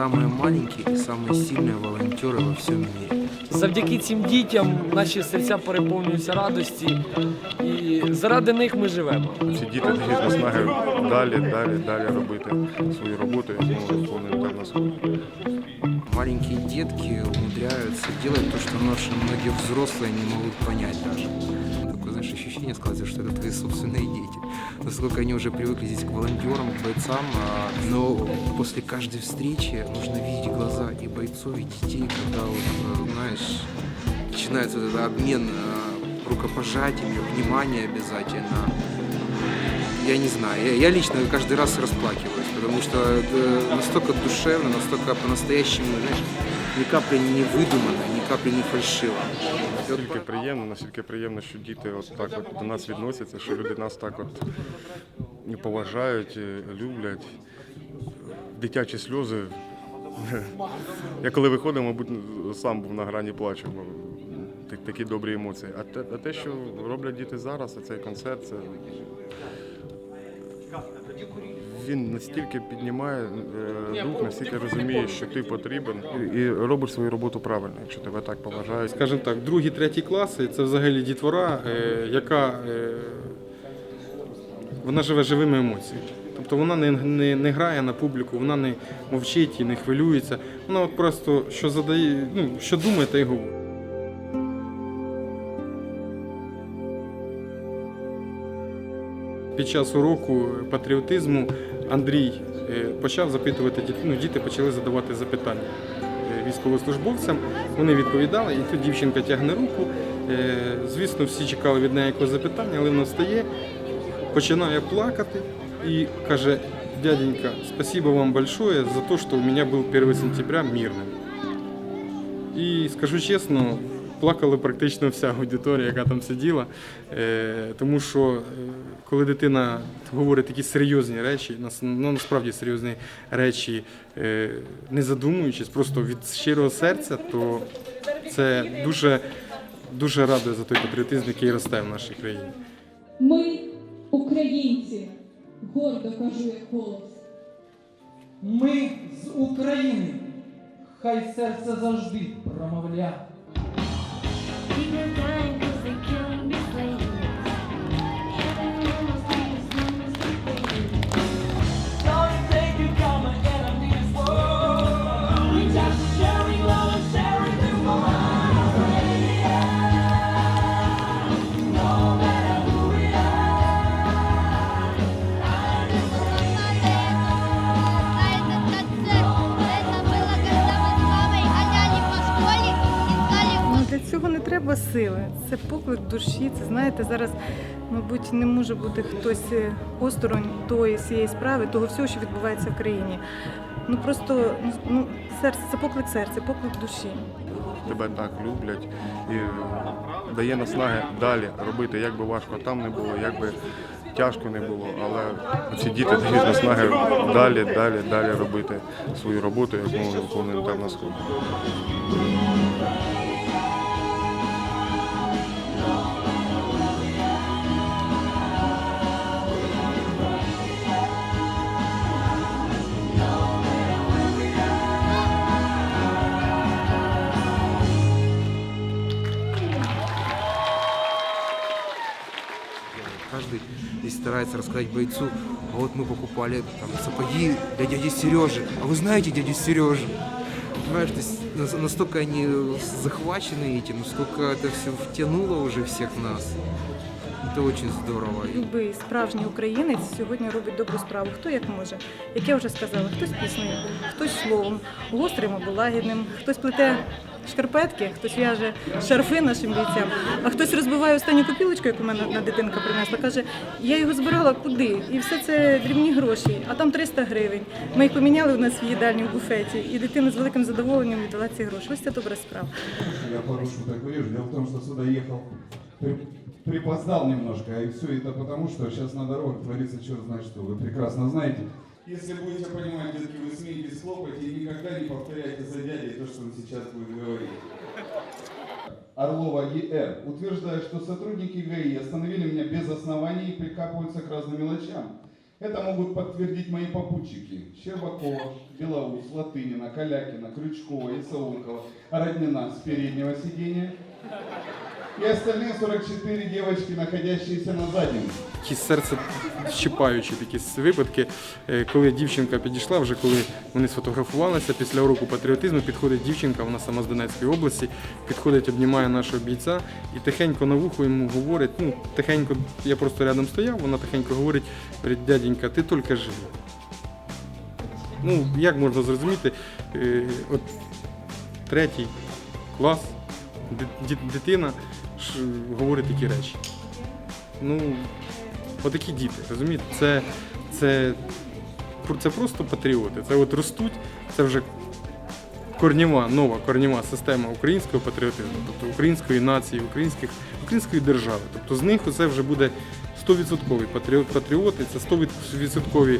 это самые маленькие и самые сильные волонтеры во всем мире. Завдяки цим дітям наші серця переповнюються радості, і заради них ми живемо. Ці діти дають наснаги далі, далі, далі робити свою роботу, яку ми виконуємо так на сході. Маленькие детки умудряются делать то, что наши многие взрослые не могут понять даже. Знаешь, ощущение складывается, что это твои собственные дети. Насколько они уже привыкли здесь к волонтерам, к бойцам, а, но после каждой встречи нужно видеть глаза и бойцов, и детей, когда вот, э, знаешь, начинается вот этот обмен э, рукопожатиями, внимание обязательно. Я не знаю, я, я лично каждый раз расплакиваюсь, потому что это настолько душевно, настолько по-настоящему, знаешь, ни капли не выдумано, ни капли не вот Настільки приємно, настільки приємно, що діти от так от до нас відносяться, що люди нас так от поважають, люблять. Дитячі сльози. Я коли виходив, мабуть, сам був на грані плачу, такі добрі емоції. А те, а те, що роблять діти зараз, цей концерт, це він настільки піднімає е, дух, настільки розуміє, що ти потрібен, і, робиш свою роботу правильно, якщо тебе так поважають. скажімо так, другі, треті класи це взагалі дітвора, е, яка е, вона живе живими емоціями. Тобто вона не, не, не грає на публіку, вона не мовчить і не хвилюється. Вона от просто що задає, ну, що думає, та й говорить. Під час уроку патріотизму Андрій е, почав запитувати ну, діти почали задавати запитання е, військовослужбовцям. Вони відповідали, і тут дівчинка тягне руку. Е, Звісно, всі чекали від неї якогось запитання, але вона встає, починає плакати і каже: дяденька, спасибо вам большое за те, що у мене був 1 сентября мирним. І скажу чесно, плакала практично вся аудиторія, яка там сиділа. Е, тому що е, коли дитина говорить такі серйозні речі, ну, насправді серйозні речі, е, не задумуючись, просто від щирого серця, то це дуже, дуже радує за той патріотизм, який росте в нашій країні. Ми, українці, гордо кажу як голос. Ми з України, хай серце завжди промовля. Треба сили. Це поклик душі. Це знаєте, зараз, мабуть, не може бути хтось е, осторонь тої цієї справи, того всього, що відбувається в країні. Ну просто ну, серце, це поклик серця, поклик душі. Тебе так люблять і дає наснаги далі робити, як би важко там не було, як би тяжко не було, але ці діти дають наснаги далі, далі, далі робити свою роботу, яку ми виконуємо там на сході. старается рассказать бойцу, а вот мы покупали там сапоги для дяди Сережи. А вы знаете дядю Сережу? Понимаешь, то есть нас- настолько они захвачены этим, насколько это все втянуло уже всех нас. Это очень здорово. И Любий справжній українець сьогодні робить добру справу. Хто як може? Як я вже сказала, хтось піснею, хтось словом, гострим або лагідним, хтось плете шкарпетки, хтось в'яже шарфи нашим бійцям, а хтось розбиває останню копілочку, яку мене одна дитинка принесла. Каже, я його збирала куди? І все це дрібні гроші, а там 300 гривень. Ми їх поміняли у нас в їдальні в буфеті, і дитина з великим задоволенням віддала ці гроші. Ось це добра справа. Я по-русски так говорю. Дело в тому, що сюди при- припоздал немножко, и все это потому, что сейчас на дорогах творится черт знает что. Вы прекрасно знаете. Если будете понимать, детки, вы смеетесь, хлопайте и никогда не повторяйте за дядей то, что он сейчас будет говорить. Орлова ЕР утверждает, что сотрудники ГАИ остановили меня без оснований и прикапываются к разным мелочам. Это могут подтвердить мои попутчики. Щербакова, Белоус, Латынина, Калякина, Крючкова, Исаулкова, Роднина с переднего сиденья. И остальные 44 девочки, находящиеся на заднем. Такі серце щипаючі такі випадки, е, коли дівчинка підійшла, вже коли вони сфотографувалися після уроку патріотизму, підходить дівчинка, вона сама з Донецької області, підходить, обнімає нашого бійця і тихенько на вухо йому говорить, ну тихенько, я просто рядом стояв, вона тихенько говорить, говорить, дяденька, ти тільки живи. Ну, як можна зрозуміти, е, от третій клас, дитина говорить такі речі. Ну, отакі діти, розумієте? Це, це, це просто патріоти. Це от ростуть, це вже корніва, нова корніва система українського патріотизму, тобто української нації, українських, української держави. Тобто з них це вже буде 100% патріоти, це 100%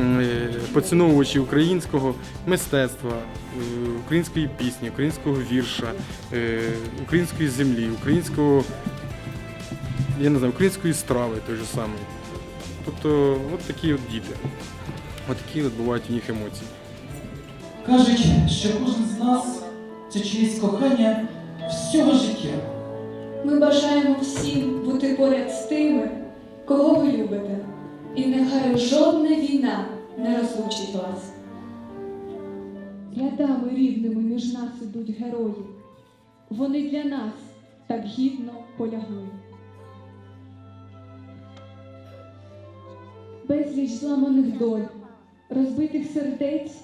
е, поціновувачі українського мистецтва, е, української пісні, українського вірша, е, української землі, українського я не знаю, української страви той же самий. Тобто, от такі от діти. От такі от бувають у них емоції. Кажуть, що кожен з нас це чиєсь кохання всього життя. Ми бажаємо всім бути поряд з тими, кого ви любите. І нехай жодна війна не розлучить вас. Рядами рівними між нас ідуть герої. Вони для нас так гідно полягли. Безліч зламаних доль, розбитих сердець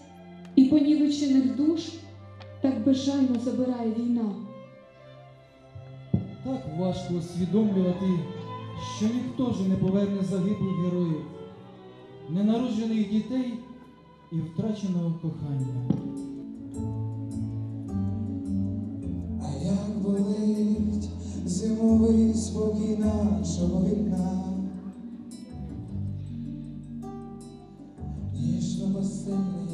і понівечених душ так безжально забирає війна. Так важко усвідомлювати, що ніхто ж не поверне загиблих героїв, ненароджених дітей і втраченого кохання. А як болить зимовий спокій нашого вікна, ніжно постельний,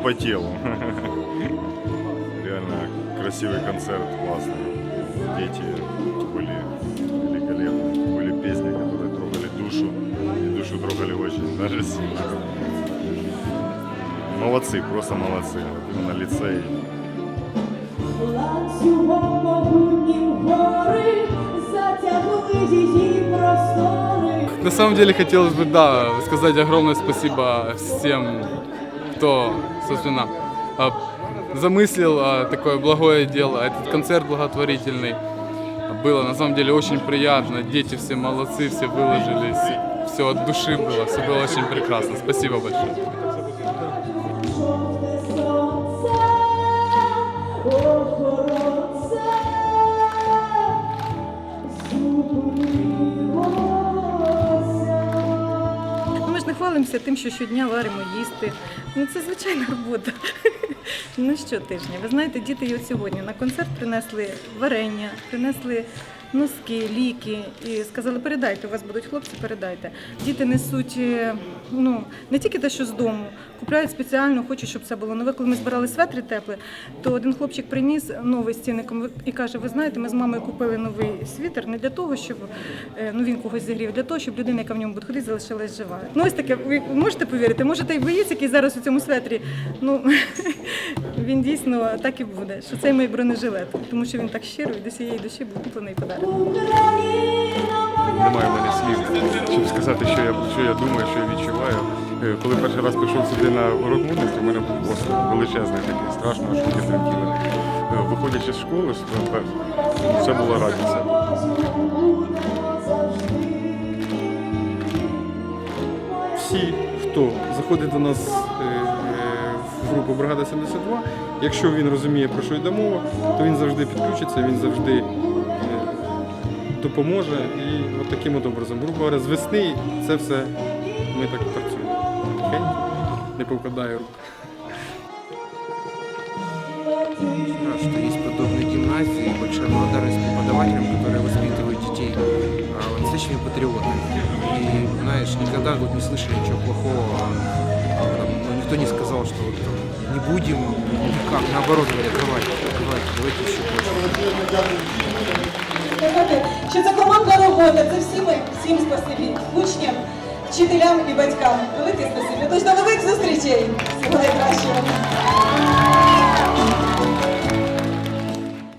по телу. Реально красивый концерт, классный. Дети были великолепны. Были песни, которые трогали душу. И душу трогали очень даже сильно. Молодцы, просто молодцы. Вот Именно лицей. Ланцюгом могутнім гори затягли її простори. На самом деле хотелось бы, да, сказать огромное спасибо всем, кто, собственно, а, замыслил а, такое благое дело, этот концерт благотворительный. Было на самом деле очень приятно, дети все молодцы, все выложились, все от души было, все было очень прекрасно. Спасибо большое. Хвалимося тим, що щодня варимо їсти. Ну це звичайна робота. Ну щотижня. Ви знаєте, діти і от сьогодні на концерт принесли варення, принесли носки, ліки і сказали, передайте, у вас будуть хлопці, передайте. Діти несуть е, ну, не тільки те, що з дому, купляють спеціально, хочуть, щоб це було нове. Коли ми збирали светри теплі, то один хлопчик приніс новий з цінником і каже: Ви знаєте, ми з мамою купили новий світер не для того, щоб е, ну, він когось зігрів, для того, щоб людина, яка в ньому буде ходити, залишилась жива. Ну ось таке, ви можете повірити, може той боєць, який зараз у цьому светрі, ну він дійсно так і буде, що це мій бронежилет, тому що він так щиро і до цієї душі був куплений подарунок. Немає в мене слів, щоб сказати, що я, що я думаю, що я відчуваю. Е, Коли перший раз прийшов сюди на урок мудрості, у мене був просто величезний такий, страшно, аж руки тремтіли. Е, Виходячи з школи, все було радість. всі, хто заходить до нас е, е, в групу Бригада 72, якщо він розуміє, про що йде мова, то він завжди підключиться, він завжди е, допоможе. І от таким от образом, грубо говоря, з весни це все ми так працюємо. Тихенько, не повкладає рук. Да, что есть подобные гимназии, и большая благодарность преподавателям, которые воспитывают детей а, настоящими патриотами. И, знаешь, никогда вот не слышали ничего плохого, а, там, ну, никто не сказал, что вот, там, не будем, никак, наоборот, говорят, давайте, давайте, давайте еще больше. сказати, що це команда робота, це всі ми, всім спасибі, учням, вчителям і батькам. Велике спасибі. Тож до нових зустрічей. Всього найкращого.